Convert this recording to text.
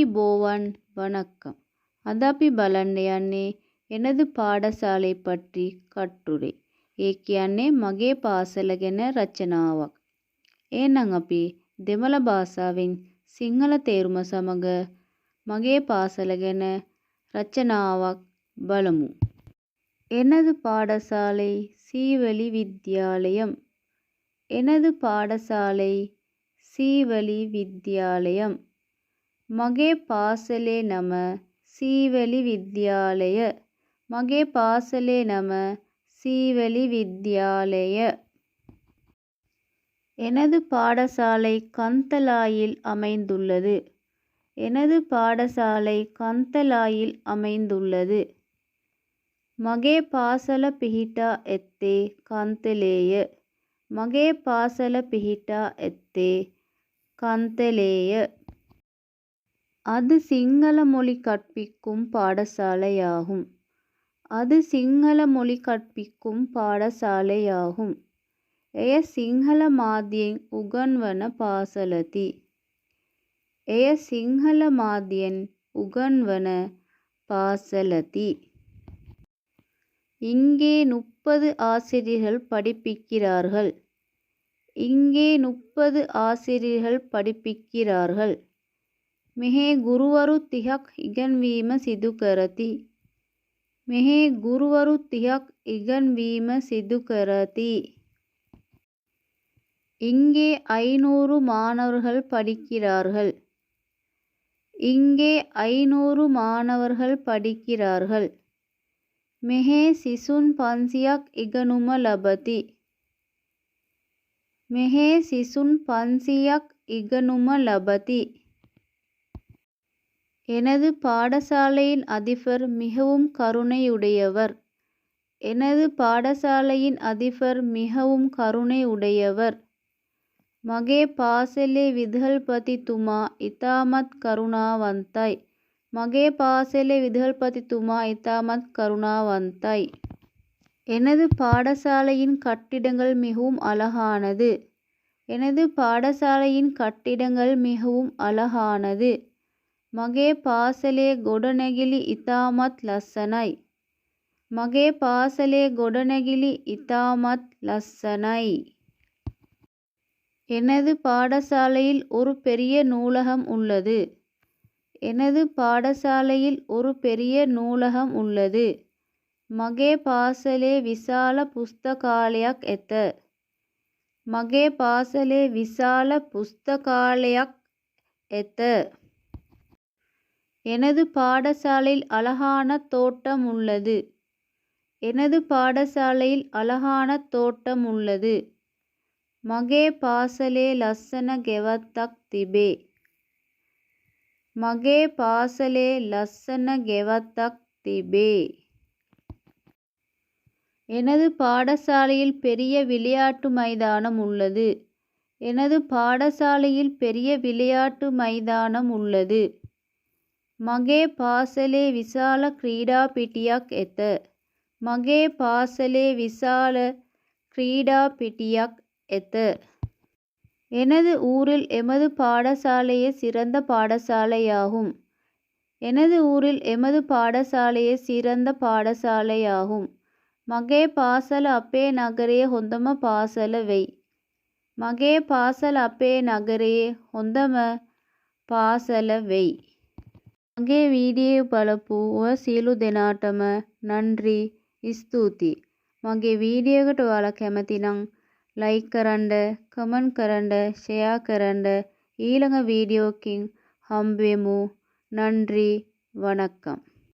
ஹாய்போவன் வணக்கம். அதாபிபலன் அண்ணே எனது பாடசாலை பற்றி கட்டுரை. ඒකියන්නේ அண்ணே மகே பாசலகென ரச்சனாவாக். එහෙනම් අපි දෙමළ භාෂාවෙන් සිංහල තේරුම සමග මගේ පාසල ගැන රචනාවක් எனது பாடசாலை சீவலி வித்யாலயம். எனது பாடசாலை சீவலி வித்யாலயம். மகே பாசலே நம சீவலி வித்யாலய. மகேபாசலே நம சீவலி வித்யாலய. எனது பாடசாலை கந்தலாயில் அமைந்துள்ளது. எனது பாடசாலை கந்தலாயில் அமைந்துள்ளது. மகே பாசல பிஹிட்டா எத்தே கந்தலேய. மகே பாசல பிஹிட்டா எத்தே கந்தலேய. அது சிங்கள மொழி கற்பிக்கும் பாடசாலையாகும் அது සිංහල மொழி කට්පික්කුම් පාඩශාලයාහුම්. එය සිංහල මාධ්‍යයෙන් උගන්වන පාසලති. එය සිංහල මාධ්‍යයෙන් උගන්වන பாசலதி இங்கே முப்பது ஆசிரியர்கள் படிப்பிக்கிறார்கள் இங்கே முப்பது ஆசிரியர்கள் படிப்பிக்கிறார்கள் මෙහේ ගුරුවරු තිහක් ඉගැන්වීම සිදු කරති. මෙහේ ගුරුවරු තිහක් ඉගන්වීම සිදු කරති. இங்கே ஐநூறு மாணவர்கள் படிக்கிறார்கள். இங்கே ஐநூறு மாணவர்கள் படிக்கிறார்கள். මෙහේ සිසුන් පන්සියක් ඉගනුම ලබති. මෙහේ සිසුන් පන්සියක් ඉගනුම ලබති. எனது பாடசாலையின் அதிபர் மிகவும் கருணையுடையவர். எனது பாடசாலையின் அதிபர் மிகவும் கருணையுடையவர். මගේ පාසලේ විදුහල්පතිතුමා ඉතාමත් කරුණාවන්තයි. මගේ පාසලේ විදුහල්පතිතුමා ඉතාමත් கருணாவந்தாய். எனது பாடசாலையின் கட்டிடங்கள் மிகவும் அழகானது. எனது பாடசாலையின் கட்டிடங்கள் மிகவும் அழகானது. මගේ පාසලේ ගොඩනැගිලි ඉතාමත් ලස්සනයි. මගේ පාසලේ ගොඩනැගිලි ඉතාමත් ලස්සනයි. எனது பாடசாலையில் ஒரு பெரிய நூலகம் உள்ளது. எனது பாடசாலையில் ஒரு பெரிய நூலகம் உள்ளது. මගේ පාසලේ විශාල පුස්තකාලයක් ඇත. මගේ පාසලේ විශාල පුස්තකාලයක් ඇත. எனது பாடசாலையில் அழகான தோட்டம் உள்ளது. எனது பாடசாலையில் அழகான தோட்டம் உள்ளது. மகே பாசலே லஸ்ஸன கெவத்தக் திபே. மகே பாசலே லஸ்ஸன கெவத்தக் திபே. எனது பாடசாலையில் பெரிய விளையாட்டு மைதானம் உள்ளது. எனது பாடசாலையில் பெரிய விளையாட்டு மைதானம் உள்ளது. මගේ පාසලේ විශාල ක්‍රීඩාපිටියක් ඇත. මගේ පාසලේ විශාල ක්‍රීඩාපිටියක් ඇත. எனது ஊரில் எமது பாடசாலையே சிறந்த பாடசாலையாகும். எனது ஊரில் எமது பாடசாலையே சிறந்த பாடசாலையாகும். මගේ පාසල අපේ නගරයේ හොඳම පාසල වෙයි. මගේ පාසල අපේ නගරයේ හොඳම පාසල වෙයි. මගේ වීඩියෝ බලපු ඔය සියලු දෙනාටම නන්රි ස්තුතියි. මගේ වීඩියෝ එකට ඔයාලා කැමති නම් ලයික් කරන්න, කමෙන්ට් කරන්න, ෂෙයා කරන්න. ඊළඟ වීඩියෝ එකකින් හම්බෙමු. நன்றி வணக்கம்